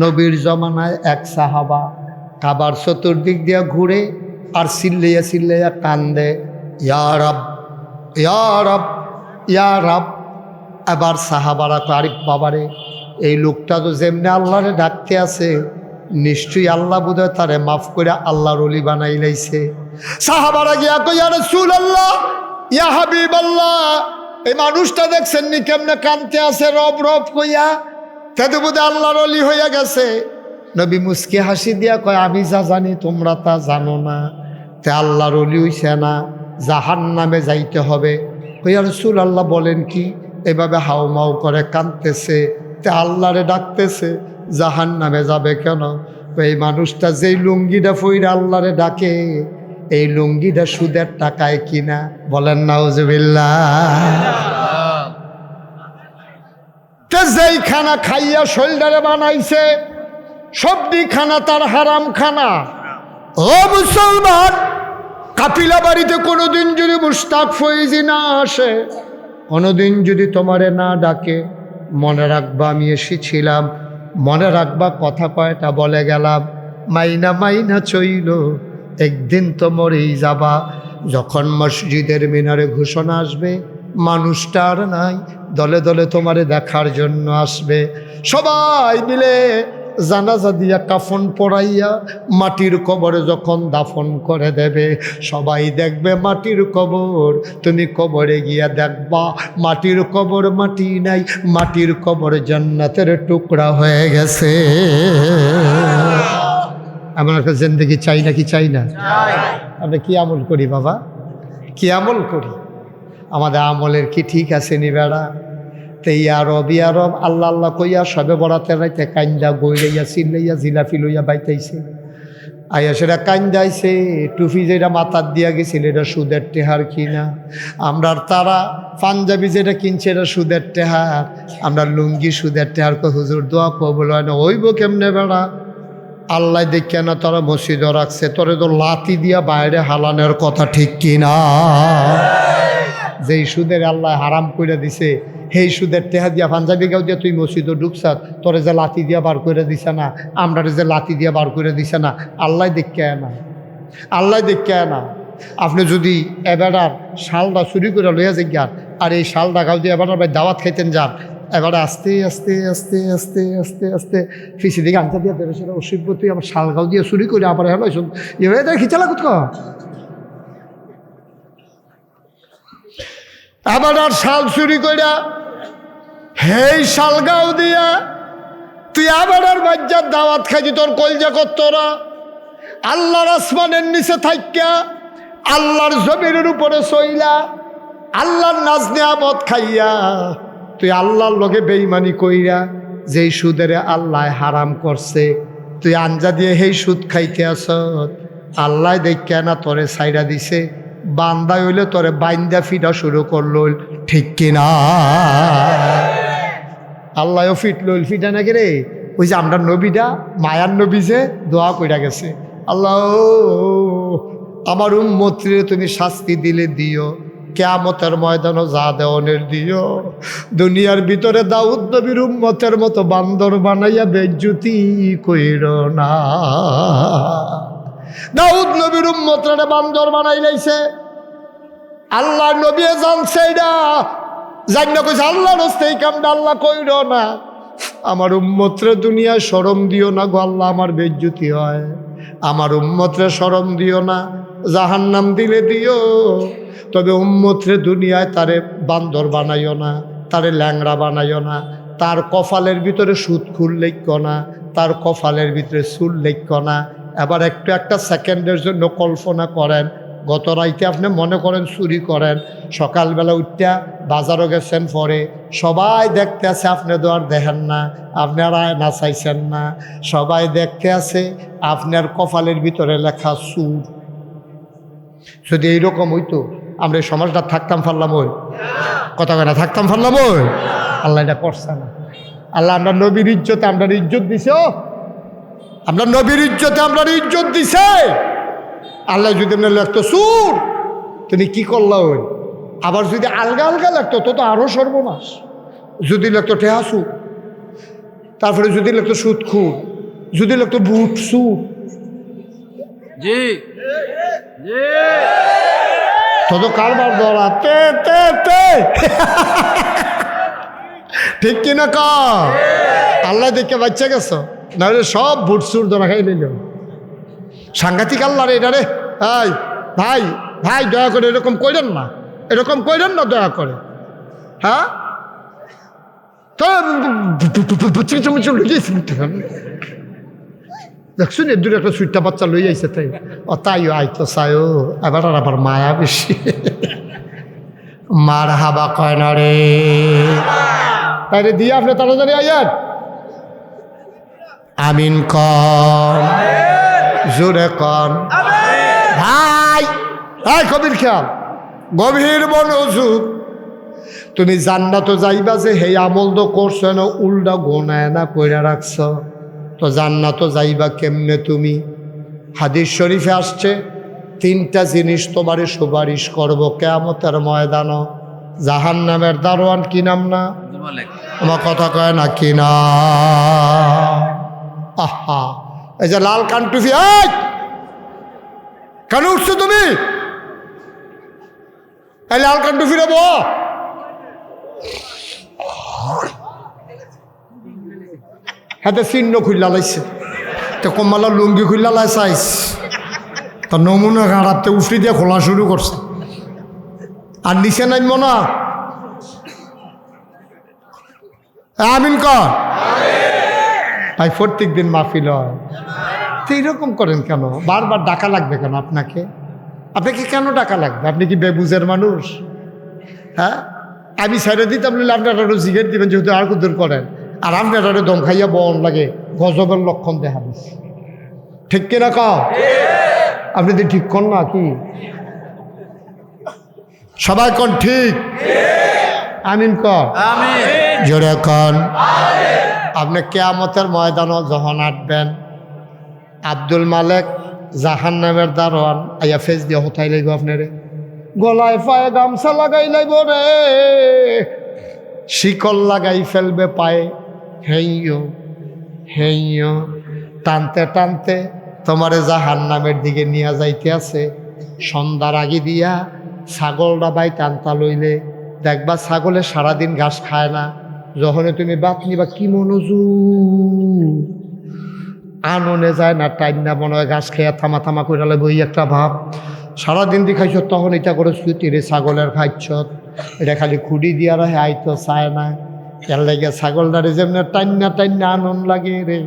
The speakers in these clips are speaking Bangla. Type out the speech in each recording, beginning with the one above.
নবীর জমানায় এক সাহাবা কাবার চতুর্দিক দিয়া ঘুরে আর চিল্লাইয়া চিল্লাইয়া কান্দে ইয়ারব ইয়ারব ইয়ারব এবার সাহাবারা তো আরিফ বাবারে, এই লোকটা তো যেমনি আল্লাহরে ডাকতে আছে, নিশ্চয়ই আল্লাহ বোধহয় তারে মাফ করে আল্লাহর অলি বানাই লাইছে। সাহাবারা গিয়া কইয়া রসুল আল্লাহ ইয়া হাবিব আল্লাহ এই মানুষটা দেখছেন নি কেমনে কানতে আছে? রব রব কইয়া তাতে বোধ আল্লাহর অলি হইয়া গেছে। নবী মুসকি হাসি দিয়া কয়, আমি যা জানি তোমরা তা জানো না। তে আল্লাহর অলি হইছে না জাহান নামে যাইতে হবে। কইয়া রসুল আল্লাহ বলেন কি? এভাবে হাউমাউ করে কাঁদতেছে। তে আল্লাহরে ডাকতেছে জাহান নামে যাবে কেন? এই মানুষটা যেই লুঙ্গিটা ফইরা আল্লাহরে ডাকে, এই লুঙ্গিটা সুদের টাকায় কিনা। বলেন, নাউজুবিল্লাহ। যেই খানা খাইয়া শৈলডারে বানাইছে সবটি খানা তার হারাম খানা। ও মুসলমান, কাপিলা বাড়িতে কোনোদিন যদি মুস্তাক ফৈজি না আসে, কোনোদিন যদি তোমারে না ডাকে, মনে রাখবা আমি এসেছিলাম, মনে রাখবা কথা কয়টা বলে গেলাম, মাইনা মাইনা চইল, একদিন তো মরেই যাবা, যখন মসজিদের মিনারে ঘোষণা আসবে, মানুষটা আর নাই দলে দলে তোমারে দেখার জন্য আসবে। সবাই মিলে জানাজা দিয়া কাফন পড়াইয়া মাটির কবরে যখন দাফন করে দেবে সবাই দেখবে মাটির কবর। তুমি কবরে গিয়া দেখবা মাটির কবর মাটি নাই মাটির কবর জান্নাতের টুকরা হয়ে গেছে। আমার একটা জিন্দগি চাই না কি চাই না? আমরা কি আমল করি বাবা? কি আমল করি? আমাদের আমলের কি ঠিক আছে নি বেড়া? তে ইয়ারব ইয়ারব আল্লাহ আল্লাহ কইয়া সবে বড়াতে রাইতে কাইন্দা গইলাইয়া চিল্লাইয়া জিলাফি লইয়া বাইতাইছে। আইয়া সেটা কান্দাইছে টুপি যেটা মাথার দিয়া গেছিল, এটা সুদের টেহার কিনা। আমরা আর তারা পাঞ্জাবি যেটা কিনছে, এটা সুদের টেহার। আমরা লুঙ্গি সুদের টেহার কো হুজুর দোয়া কবল হয় না। ওইব কেমনে বেড়া? আল্লাহ দেখে না তারা মসজিদও রাখছে। তোরে তো লাতি দিয়া বাইরে হালানোর কথা ঠিক কিনা? যেই সুদের আল্লাহ হারাম করে দিছে সেই সুদের টেহা দিয়া পাঞ্জাবি গাও দিয়া তুই মসজিদও ঢুকছাত তোরে যে লাতি দিয়া বার করে দিছে না আমরা যে লাতি দিয়া বার করে দিছে না, আল্লাহ দেখে না। আল্লাহ দেখে না। আপনি যদি এবারার শালটা চুরি করে লইয়া যান আর এই শালটা গাও দিয়ে এবার দাওয়াত খাইতেন যান, এবারে আস্তে আস্তে আস্তে আস্তে আস্তে আস্তে ফিসি দিকে আনতে দিয়ে দেবে সেটা অসিব্য তুই আমার শাল গাও দিয়ে চুরি করে আবার হেলো তাই খিচালা কোথাও আবার আর শাল চুরি কইরা, হেই শাল গাও দিয়া, তুই আবার আর বাজ্যার দাওয়াত খাইছি তোর কলজা তোরা। আল্লাহর আসমানের নিচে থাইকা আল্লাহর জমিনের উপরে সইলা, আল্লাহর নাজ নিয়ামত খাইয়া, তুই আল্লাহর লগে বেইমানি কইরা যেই সুদেরে আল্লাহ হারাম করছে, তুই আঞ্জা দিয়ে সেই সুদ খাইতে আস আল্লাহ দেখা না তোরে সাইডা দিছে। বান্দা হইলে তোরে বাইন্দা ফিটা শুরু করল, ঠিক কিনা? আল্লাহও ফিট লইল, ফিটা নাকি রে? ওই যে আমরা নবীটা, মায়ার নবী যে, দোয়া কইরা গেছে। আল্লাহ, আমার উম্মত্রে তুমি শাস্তি দিলে দিও, কেয়ামতের ময়দানও যা দেওয়ানের দিও। দুনিয়ার ভিতরে দাউদ নবীর উম্মতের মতো বান্দর বানাইয়া বেজ্জুতি কইর না। দাউদ নবীর উম্মতরা বান্দর বানাই লাইছে। আল্লাহ নবী জানছে এটা। জান না কইছে আল্লাহ রস্তে এই কামটা আল্লাহ কইর না। আমার উম্মত্রে দুনিয়ায় সরম দিও না গো, আল্লাহ আমার বেজ্জুতি হয়। আমার উম্মত্রে সরম দিও না, জাহান্নাম দিলে দিও। তবে উম্মত্রে দুনিয়ায় তারে বান্দর বানাইও না, তারে ল্যাংড়া বানাইও না। তার কপালের ভিতরে সুদ খুল লেখ না, তার কপালের ভিতরে চুল লেখ না। এবার একটু একটা সেকেন্ডের জন্য কল্পনা করেন। গত রাইতে আপনি মনে করেন চুরি করেন। সকালবেলা উঠটা বাজারও গেছেন পরে। সবাই দেখতে আছে আপনি তো আর দেখেন না আপনারা না চাইছেন না। সবাই দেখতে আছে আপনার কপালের ভিতরে লেখা সুর। যদি এইরকম হইতো, আমরা এই সমাজটা থাকতাম পারলাম ওই? কথা কয় না, থাকতাম পারলাম ওই? আল্লাহ এটা করছে না। আল্লাহ আমরা নবীর ইজ্জতে আমরা ইজ্জত দিছে, ও! আমরা নবীর ইজ্জতে আমরা ইজ্জত দিছে। আল্লাহ যদি এমনি লাগতো সুর তুমি কি করলা ওই? আবার যদি আলগা আলগা লাগতো তো তো আরও সর্বনাশ। যদি লাগতো টেহাসু তারপরে যদি লাগতো সুদ খুর যদি লাগতো বুট সুট জি। জি তত কারবার দরা তে তে তে। ঠিক কিনা ক আল্লাহ দেখে বাচ্চা গেছো? নাহলে সব বুট সুট ধরা খাই নিল। সাংঘাতিক আল্লাহ রে এটা রে। ভাই ভাই ভাই, দয়া করে এরকম করেন না। এরকম করেন না, দয়া করে। হ্যাঁ? তো, দেখছুন, এর দূরে একটা সুইটটা বাচ্চা লই আইছে তাই। ও তাইও আইতো চাইও এবার আর আবার মায়া বেশি। মার হাবা কয় না রে। তাইলে দিয়ে আপনি তাড়াতাড়ি আইয়ার আমিন কন জোরে কন ভাই ভাই কবির খেয়াল। গভীর মনোযোগ। তুমি জান্নাত যাইবা যে হে আমল তো করছ না উল্টা গোনায় না কইরা রাখছ। তো জান্নাত যাইবা কেমনে তুমি? হাদিস শরীফে আসছে তিনটা জিনিস তোমারে সুপারিশ করব কেমতের ময়দান। জাহান নামের দারোয়ান কি নাম না? আমার কথা কয় না কি না আহা এই যে লাল কান্টুফি এই! কেন উঠছো তুমি? এই লাল কান্টুফি রে বো হাতে চিহ্ন খুললা লাইছে। তো কমালা লুঙ্গি খুললা লাই চাইছ তা নমুনা গাড়াতে উফরি দিয়ে খোলা শুরু করছে। আর নিচে নাইব না। আমিন কর। তাই প্রত্যেক দিন মাহফিল হয়। তো এইরকম করেন কেন? বারবার ডাকা লাগবে কেন আপনাকে? আপনাকে কেন ডাকা লাগবে? আপনি কি বেবুজের মানুষ? হ্যাঁ? আমি ছেড়ে দিতাম বলে আপনারা আরও জিগের দিবেন, যেহেতু আর কুদুর করেন? আর আপনারা আরও দম খাইয়া বন লাগে, গজবের লক্ষণ দেখা দিচ্ছে ঠিক কিনা কাও? আপনি তো ঠিক কর না কি? সবাই কন ঠিক? আমিন কর আমি জোরে কন। আপনি কেয়ামতের ময়দানও যখন আটবেন আব্দুল মালেক জাহান নামের দারোয়ান আইয়া ফেস দিয়ে হতাই লাগবে আপনারে। গলায় পায়ে গামছা লাগাই লাগব রে। শিকল লাগাই ফেলবে পায়ে। হেইয় হেইয়। টানতে টানতে তোমারে জাহান নামের দিকে নিয়ে যাইতে আছে। সন্ধ্যার আগে দিয়া ছাগলটা বাই টানতা লইলে। দেখবা ছাগলে সারাদিন ঘাস খায় না। যখন তুমি বাত নিবা, কি মনোযোগ? আননে যায় না, টাইম না মনে হয় ঘাস খেয়ে থামা থামা করে লাগবে ওই একটা ভাব। সারাদিন দি খাইছ তখন এটা করে তীরে ছাগলের খাইছ। এটা খালি খুঁড়ি দিয়া রহে আইতো চায় না। এর লাগে ছাগলটারে যেমন টাইম না টাইম না আনন্দ লাগে রে।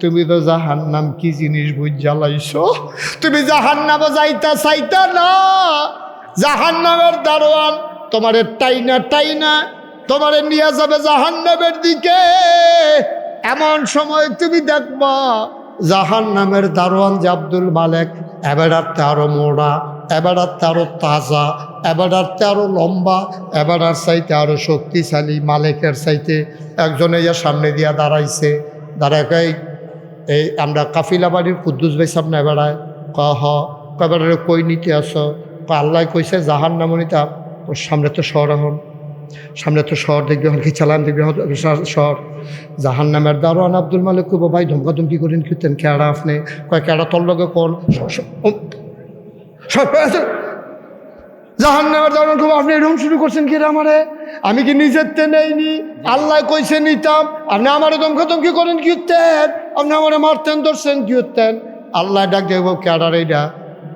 তুমি তো জাহান নাম কি জিনিস বুঝ জ্বালাইছ তুমি জাহান নাম যাইতা চাইতা না। জাহান নামের দারোয়ান তোমারে টাইনা টাইনা। তোমারে নিয়ে যাবে জাহান নামের দিকে। এমন সময় তুমি দেখবা জাহান নামের দারোয়ান যে আব্দুল মালেক এবারাতে আরও মোড়া এবারাতে আরও তাজা এবারাতে আরও লম্বা এবারার চাইতে আরও শক্তিশালী মালেকের চাইতে একজন ইয়া সামনে দিয়া দাঁড়াইছে। দাঁড়ায় কই, এই আমরা কাফিলা বাড়ির কুদ্দুস ভাই সামনে বেড়ায় ক হ। কবারে কই নিতে আসো? আল্লাহ কইছে জাহান নামনিতা ওর সামনে তো শহর সামনে তো শহর দেখবে হল কি চালান দেখবে শহর জাহান নামের দারোয়ান আব্দুল মালিক কইব ভাই ধমকা ধমকি করেন কিতেন কেড়া আপনি? কয়, কেড়া তোর লগে কোন জাহান নামের দারোয়ান কইব, আপনি এরকম শুরু করছেন কি আমারে? আমি কি নিজের তে নেইনি? আল্লাহ কইছে নিতাম। আপনি আমারে ধমকা ধমকি করেন কি উঠতেন আপনি আমারে মারতেন, ধরছেন কি উঠতেন আল্লাহ ডাক দেখব কেড়ার এইটা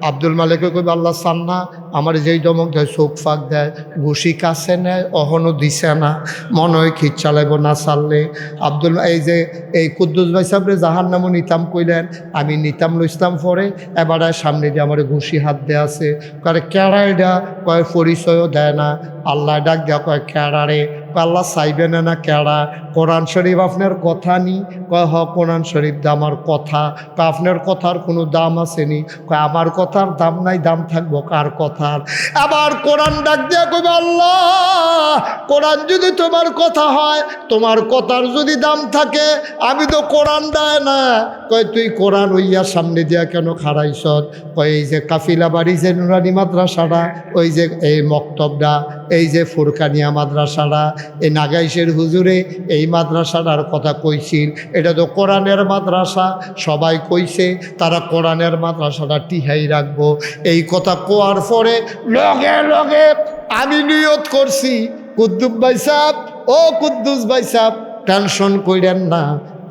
আব্দুল মালিক কইব, আল্লাহ সান্না আমার যেই দমক দেয়, চোখ ফাঁক দেয়, ঘুষি কাছে নেয় অহনও দিছে না, মনে হয় খিচ চালাইব না চাললে। আব্দুল এই যে, এই কুদ্দুস ভাই সাহেবরে জাহান নামও নিতাম কইলেন, আমি নিতাম লইতাম পরে, এবার সামনে দিয়ে আমার ঘুষি হাত দেয়া আছে। কয় কেড়া এটা? কয়, পরিচয়ও দেয় না। আল্লাহ ডাক দেওয়া কয় কেড়ারে কয় আল্লাহ চাইবে না কেড়া। কোরআন শরীফ আপনার কথা নি। কয়, হ, কোরআন শরীফ দা, আমার কথা। কয়, আপনার কথার কোনো দাম আসেনি কয়, আমার কথার দাম নাই, দাম থাকব কার কথার? আবার কোরআন ডাক দিয়া কইবে, আল্লাহ, কোরআন যদি তোমার কথা হয়, তোমার কথার যদি দাম থাকে, আমি তো কোরআন দেয় না। কয়, তুই কোরআন হইয়া সামনে দিয়া কেন খাড়াইছ? কয়, এই যে কাফিলা বাড়ি যে নুরানি মাদ্রাসাটা, ওই যে এই মক্তবটা, এই যে ফুরকানিয়া মাদ্রাসাটা এই নাগাইশের হুজুরে এই মাদ্রাসাটার কথা কইছিল। এটা তো কোরআনের মাদ্রাসা, সবাই কইছে, তারা কোরআনের মাদ্রাসাটা টিহাই রাখব। এই কথা কোয়ার পরে লগে লগে আমি নিয়ত করছি কুদ্দুব ভাই সাহ ও কুদ্দুস ভাই সাহ টেনশন কইরেন না।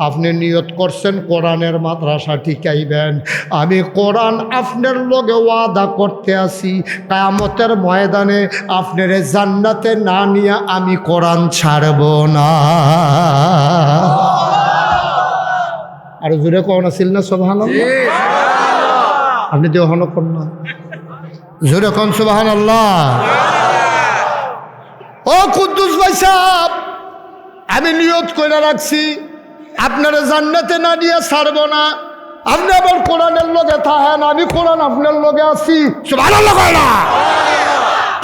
আপনি নিয়ত করছেন কোরআনের মাদ্রাসা ঠিকাইবেন। আমি কোরআন আপনার লগে ওয়াদা করতে আসি কায়ামতের ময়দানে আপনার জান্নাতে না নিয়ে আমি কোরআন ছাড়ব না। আর জোরে কোন আছিল না সোভান আপনি তো হন না। জোরে কোন সোভান আল্লাহ ও কুদ্দুস ভাই সাহেব আমি নিয়ত করে রাখছি আপনারা জান্নাতে না দিয়ে ছাড়ব না। আপনি আবার কোরআনের লগে থাকেন, আমি কোরআন আপনার লগে আছি।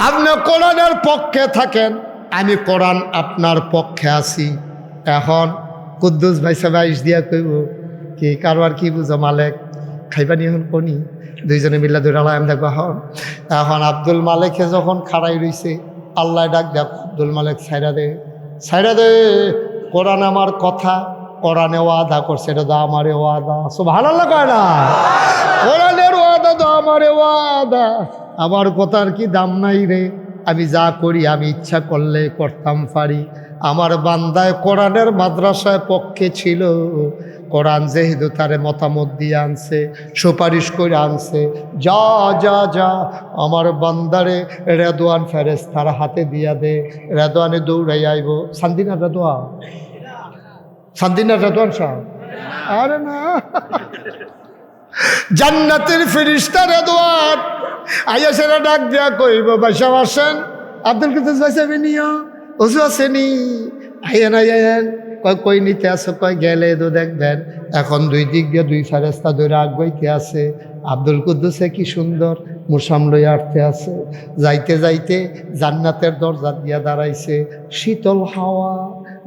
আপনি কোরআনের পক্ষে থাকেন, আমি কোরআন আপনার পক্ষে আছি। এখন কুদ্দুস ভাই সাহেব আইস দিয়া কইব কি, কারবার কি বুঝো মালেক? খাইবানি এখন কোনি? দুইজনে মিল্লা দুরালা আমি দেখব হন। এখন আব্দুল মালেকে যখন খাড়াই রইছে, আল্লাহ ডাক দেখ আব্দুল মালেক সাইরা দে। সাইরা দে, কোরআন আমার কথা। কোরআনে ওয়াদা করছে, এটা তো আমারে ওয়াদা। সব ভালো কয় না? কোরআনের ওয়াদা তো আমারে ওয়াদা। আমার কথার কি দাম নাই রে? আমি যা করি, আমি ইচ্ছা করলে করতাম পারি। আমার বান্দায় কোরআনের মাদ্রাসায় পক্ষে ছিল। কোরআন যেহেতু তার মতামত দিয়ে আনছে, সুপারিশ করে আনছে। যা যা যা, আমার বান্দারে রেদোয়ান ফেরেস তার হাতে দিয়া দে। রেদোয়ানে দৌড়াই আইব। শান্তিনা রেদোয়া শান্তিনা রেদোয়ান সাহেব। আরে না। জান্নাতের ফিরিস্তা রেদোয়ান আইয়া ডাক দিয়া কইব বাসা আসেন। আব্দুল কুদ্দুস ভাই সাহেব নিও। ওসু আসেনি আইয়েন আইয়েন। কয়, কই নিতে আসো কয়, গেলে তো দেখবেন, এখন দুই দিক দিয়ে দুই ফেরেস্তা ধরে আগুয়াইতে আছে। আব্দুল কুদ্দুসে কি সুন্দর, মুসাম লই আটতে আছে। যাইতে যাইতে জান্নাতের দরজা দিয়া দাঁড়াইছে, শীতল হাওয়া।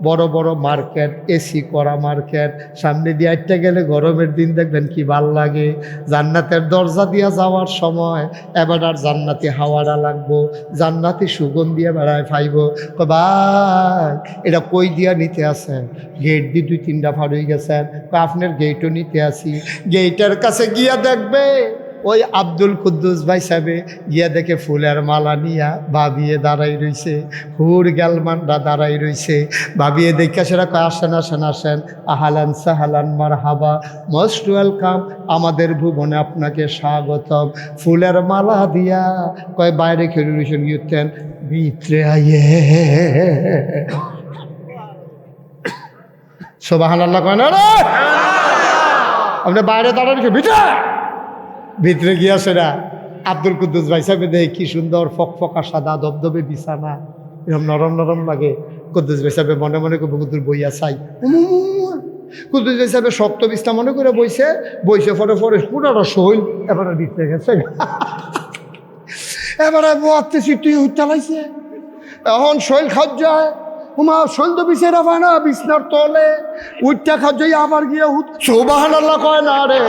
বড় বড় মার্কেট, এসি করা মার্কেট, সামনে দিয়ে আটটা গেলে গরমের দিন দেখবেন কি ভালো লাগে। জান্নাতের দরজা দিয়া যাওয়ার সময় এবার আর জান্নাতি হাওয়াটা লাগবো, জান্নাতি সুগন্ধিয়া বেড়ায় ফাইব ভাই, এটা কই দিয়া নিতে আসেন? গেট দিয়ে দুই তিনটা ফার হয়ে গেছেন। আপনার গেটও নিতে আসি। গেটের কাছে গিয়া দেখবে ওই আব্দুল কুদ্দুস ভাই সাহেবে গিয়া দেখে ফুলের মালা নিয়া ভাবিয়ে দাঁড়াই রইছে। হুর গ্যালমানরা দাঁড়াই রইছে। ভাবিয়ে দেখে সেটা কয়, আসেন আসেন আসেন। আহালান সাহালান মার হাবা মোস্ট ওয়েলকাম। আমাদের ভুবনে আপনাকে স্বাগতম। ফুলের মালা দিয়া কয়, বাইরে খেলে রইছেন গিয়েছেন। ভিতরে আইয়ে। সোবাহান আল্লাহ কয় না? আপনি বাইরে দাঁড়ান, ভিতরে। ভিতরে গিয়া সেরা আব্দুল কুদ্দুস ভাই সাহেব দেখে কি সুন্দর ফক ফকা সাদা দবদবে বিছানা, এরকম নরম নরম লাগে। কুদ্দুস ভাই সাহেব মনে মনে কুদ্দুর বইয়া চাই। কুদ্দুস ভাই সাহেব শক্ত বিছনা মনে করে বইছে বইছে পরে পরে পুরোটা শৈল এবারে ভিতরে গেছে। এবারে বয়াতে সিটি চালাইছে। এখন শৈল যায়। উমা, শৈল তো বিছাইরা পায় না, বিছনার তলে। উঠটা খাওয়া আবার গিয়ে সৌবাহান আল্লাহ কয় না রে।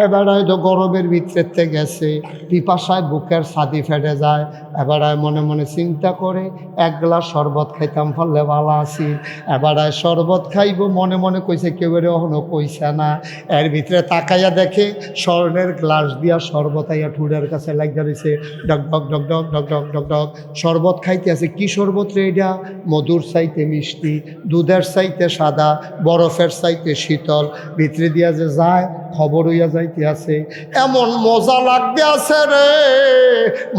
এবারায় তো গরমের ভিতরেতে গেছে, পিপাসায় বুকের ছাদি ফেটে যায়। এবারায় মনে মনে চিন্তা করে, এক গ্লাস শরবত খাইতাম ফলে ভালো আছি। এবারায় শরবত খাইব, মনে মনে কইছে, কেউ এর এখনও কইছে না। এর ভিতরে তাকাইয়া দেখে, স্বর্ণের গ্লাস দিয়া শরবত আইয়া ঠুডের কাছে লাগিয়া দিছে। ডক ডক ডক ডক ডক ডক ডক ডক। শরবত খাইতে আছে, কি শরবত রে এটা? মধুর চাইতে মিষ্টি, দুধের চাইতে সাদা, বরফের চাইতে শীতল। ভিতরে দিয়া যে যায়, খবর হইয়া যাইতে আছে, এমন মজা লাগতে আছে রে।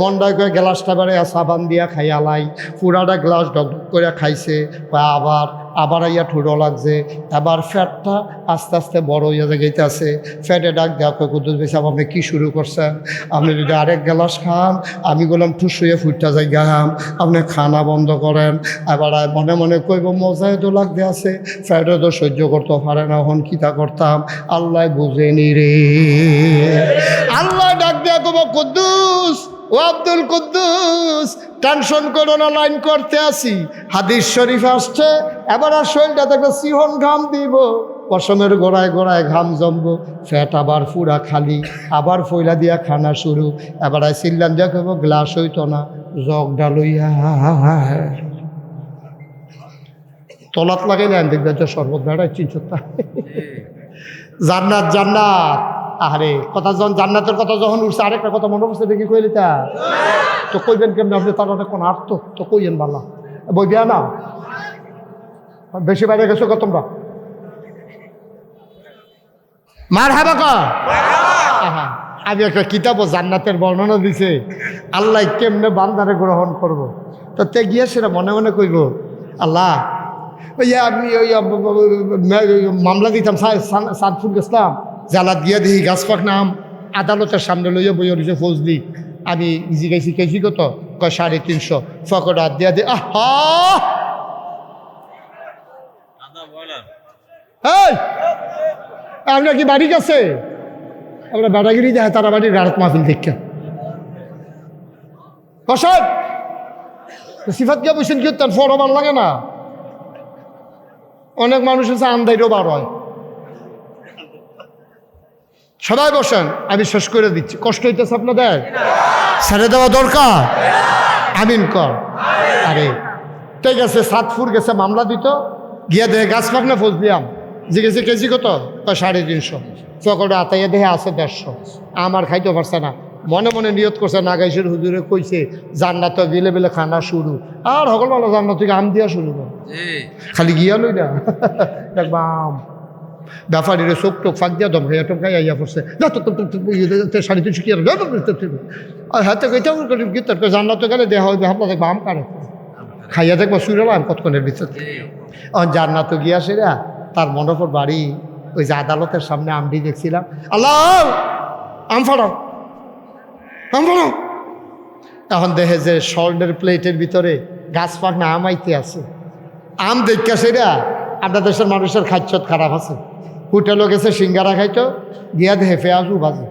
মন্ডায় করে গ্লাসটা বেড়ে সাবান দিয়া খাইয়ালাই পুরাটা গ্লাস ডক করে খাইছে আবার আবার আইয়া ঠুডো লাগছে এবার ফ্যাটটা আস্তে আস্তে বড় হইয়া যাইতে আছে ফ্যাটে ডাক দেওয়া কয়, কুদ্দুস ভাই সাহেব, আপনি কী শুরু করছেন? আপনি যদি আরেক গ্লাস খান। আমি বললাম, ঠুস হইয়া ফুটটা যাই গাম আপনি খানা বন্ধ করেন। আর মনে মনে কইব, মজায় তো লাগতে আছে ফ্যাটে তো সহ্য করতে পারে না হন কিতা করতাম? আল্লাহ বুঝেনি রে। আল্লাহ ডাক দেওয়া কব কুদ্দুস ও আব্দুল কুদ্দুস টেনশন করো না লাইন করতে আসি। হাদিস শরীফ আসছে এবার আর শরীরটা দেখবে সিহন ঘাম দিব। পশমের গোড়ায় গোড়ায় ঘাম জমবো ফ্যাট আবার ফুরা খালি আবার ফইলা দিয়া খানা শুরু। এবার আই সিল্লান দিয়া কব গ্লাস হইত না জগ ডালইয়া তলাত লাগাই না দেখবে যে শরবত বেড়ায় চিনচতা জান্নাত জান্নাত। আরে কথা যখন জান্নাতের কথা যখন উঠছে আরেকটা কথা মনে পড়ছে দেখি কইলি তা? তো কইবেন কেমন আপনি? তার কোন আর্থ তো কইয়েন বালা। বই দিয়া না বেশি বাইরে গেছো কত তোমরা। মার হাবা আহা, আমি একটা কিতাব জান্নাতের বর্ণনা দিছে। আল্লাহ কেমনে বান্দারে গ্রহণ করব। তো তে গিয়ে সেটা মনে মনে কইব আল্লাহ ওই আমি ওই মামলা দিতাম সাদপুর গেছিলাম। জ্বালাত গিয়া দিই, গাছ পাক নাম। আদালতের সামনে লইয়া বইয়া রয়েছে ফৌজলি। আমি জিগাইছি কেজি কত? কয়, সাড়ে তিনশো। ফকট হাত দিয়া দিয়ে আহা! আপনার কি বাড়ি কাছে আমরা বেড়াগিরি যায় তারা বাড়ির গাড়ত মাহফিল দেখে। বসেন। সিফাত গিয়া বসেন কি তার ফটো ভালো লাগে না। অনেক মানুষ আছে আন্দাইরও বার হয়। সবাই বসেন আমি শেষ করে দিচ্ছি। কষ্ট হইতেছে আপনাদের? ছেড়ে দেওয়া দরকার? আমিন কর। আরে ঠিক আছে সাতপুর গেছে মামলা দিত। গিয়া দেহে গাছ পাক না ফোজ দিয়াম জিজ্ঞেসে কেজি কত? সাড়ে তিনশো। চকটা আতাইয়া দেহে আছে দেড়শো। আমার খাইতে পারছে না। মনে মনে নিয়ত করছে নাগাইশের হুজুরে কইছে জান্নাত বিলে বিলে খানা শুরু। আর সকল ভালো জান্নাত থেকে আম দিয়া শুরু খালি গিয়া লই না দেখবাম ব্যাপারীরে চোখ টোক ফাঁক দিয়া দম খাইয়া টমকাই আইয়া পড়ছে না তো তো- তো- তো- কি আর হাতে কইতাম কি তার জান্নাত গেলে দেহা হইবে আপনার দেখবা আম কারে খাইয়া দেখবা শুইলাম কতক্ষণের ভিতর জি অন জান্নাত গিয়া সেরা তার মণ্ডপর বাড়ি ওই যে আদালতের সামনে আমটি দেখছিলাম আল্লাহ আম ফাড়াও আম ফাড়াও এখন দেখে যে শল্ডের প্লেটের ভিতরে গাছ পাক না আম আইতে আছে আম দেখা সেরা আপনার দেশের মানুষের খাচ্ছত খারাপ আছে হোটেলও গেছে সিঙ্গারা খাইতো গিয়া দেখে পেঁয়াজু বাজে।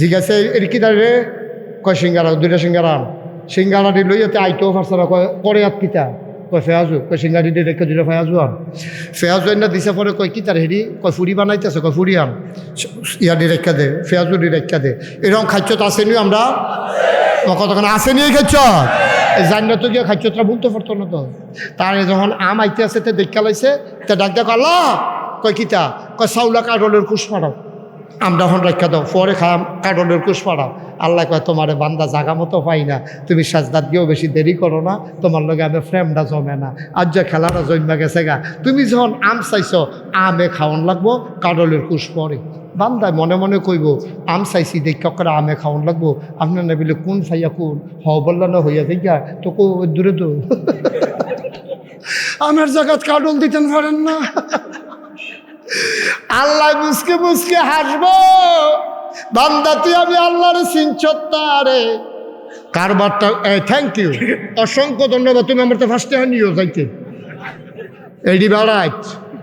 জিজ্ঞাসা এর কি দাঁড়িয়ে কয় সিঙ্গারা দুইটা সিঙ্গারা আন। সিঙ্গারাটি লইয়াতে আইতেও পারছে না কয় করে আত কিতা? কয় ফেয়াজু কয় সিঙ্গারি দিয়ে রেখে দুইটা ফেয়াজু আন। ফেয়াজু এনে দিছে পরে কয়, কি তার হেরি কয় ফুরি বানাইতেছে কয় ফুরি আন। ইয়া দি রেখা দে ফেয়াজু দি রেখা দে। এরকম খাচ্ছত আসেনি আমরা? কতক্ষণ আসেনি এই জানিনা তো গিয়ে খাচ্ছতরা বলতে পারতো না তো তার যখন আম আইতে আছে, তে দেখা লাইছে, তে ডাক দেখ আল্লাহ! কয় কিতা কয় চাউলা কাডলের কুশ মারাও। আমরা এখন রক্ষা দাও, পরে খাম কাডলের কুশ পাড়াও আল্লাহ কয়, তোমারে বান্দা জাগা মতো পাই না। তুমি সাজদাত গিয়েও বেশি দেরি করো না। তোমার লগে আমি ফ্রেমটা জমে না। আর যে খেলাটা জমা গেছে গা, তুমি যখন আম চাইছ, আমে খাওয়ান লাগবো কাডলের কুশ পরে। বান্দায় মনে মনে কইব, আম চাইছি, দেখা করে আমে খাওয়ান লাগবো। আপনার না বলে, কোন ফাইয়া কোন? হ, বললা না, হইয়া দেখা তো কো, দূরে তো আমের জায়গাত কাডল দিতেন পারেন না। আল্লাহ মুসকে মুসকে হাসবো। বান্দা, তুই আমি আল্লাহর সিনচত্তারে কারবারটা থ্যাংক ইউ অসংখ্য ধন্যবাদ, তুমি আমার তো ফার্স্টে নিও যাইতে এডি বেড়াইট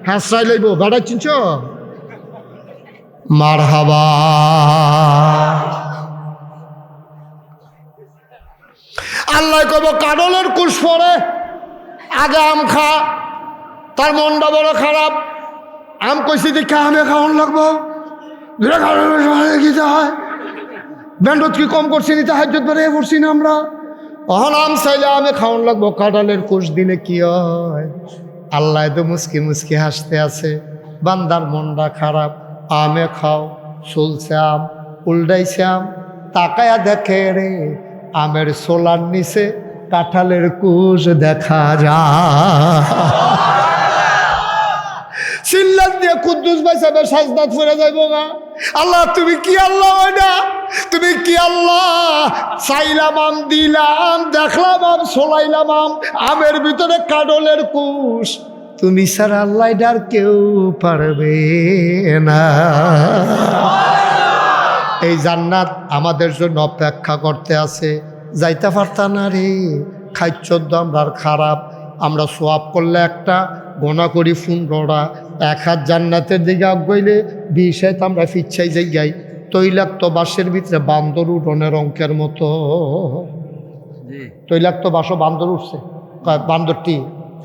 হাসরাই লইব, বেড়াই চিনছ? মার হাবা আল্লাহ কব কাডলের কুশ পরে আগে আম খা, তার মনটা বড় খারাপ। আম কইছি দেখা আমে খাওয়ান লাগবো। খাওয়ানোর হয়। কি কম করছি নিতে হাজ্যত বেড়ে পড়ছি না আমরা। অহন আম চাইলে আমে খাওয়ান লাগবো, কাঁঠালের কোষ দিলে কি হয়? আল্লাহ তো মুসকি মুসকি হাসতে আছে। বান্দার মনটা খারাপ। আমে খাও, চলছে আম, উল্টাইছে আম। তাকায়া দেখে রে, আমের সোলার নিচে কাঁঠালের কুশ দেখা যায়। চিল্লাত দিয়ে কুদ্দুস ভাই সাহেবের সাজদাত ফুরে যাইব গা। আল্লাহ, তুমি কি আল্লাহ না? তুমি কি আল্লাহ? চাইলাম আম, দিলাম দেখলাম আম, সোলাইলাম আম, আমের ভিতরে কাডলের কুশ। তুমি স্যার আল্লাহ ডার কেউ পারবে না। এই জান্নাত আমাদের জন্য অপেক্ষা করতে আছে। যাইতে পারতা না রে। খাইচোদ্দ আমরা খারাপ। আমরা সোয়াব করলে একটা গোনা করি ফুনরা এক হাত জান্নাতের দিকে আগাইলে বিষ তো আমরা ফিচ্ছাই যাই যাই। তৈলাক্ত বাসের ভিতরে বান্দর উঠনের অঙ্কের মতো। তৈলাক্ত বাসও বান্দর উঠছে। বান্দরটি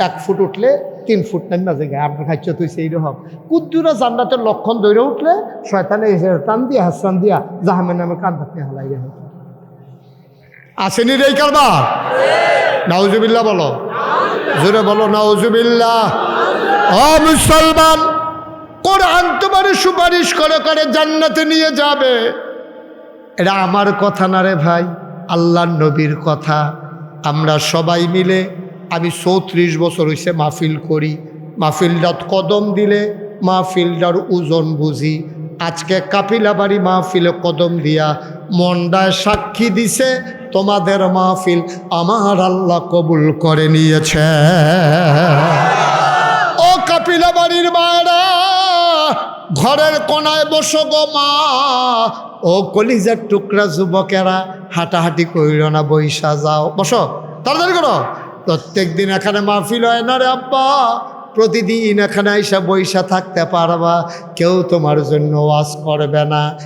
এক ফুট উঠলে তিন ফুট নেন না জায়গায় আপনার খাচ্ছ তুই সেই রকম। কুদ্দুরা জান্নাতের লক্ষণ দৈরে উঠলে শয়তানে টান দিয়া হাসান দিয়া জাহামের নামে কান্দাতে হালাই রে। আসেনি রে এই কারবার? নাউজুবিল্লাহ বলো। জোরে বলো, নাউজুবিল্লাহ। ও মুসলমান, কোরআন তোমার সুপারিশ করে করে জান্নাতে নিয়ে যাবে। এটা আমার কথা না রে ভাই আল্লাহ নবীর কথা। আমরা সবাই মিলে, আমি চৌত্রিশ বছর হয়েছে মাহফিল করি। মাহফিলটাত কদম দিলে মাহফিলটার ওজন বুঝি। আজকে কাপিলা বাড়ি মাহফিলে কদম দিয়া মন্ডায় সাক্ষী দিছে তোমাদের মাহফিল আমার আল্লাহ কবুল করে নিয়েছে। ও কাপিলা বাড়ির মায়েরা, ঘরের কোনায় বসো গো মা। ও কলিজার টুকরা যুবকেরা, হাঁটাহাঁটি কইর না, বৈশা যাও। বসো, তাড়াতাড়ি করো। প্রত্যেক দিন এখানে মাহফিল হয় না রে আব্বা। প্রতিদিন এখানে এসে বৈশা থাকতে পারবা। কেউ তোমার জন্য ওয়াজ করবে না।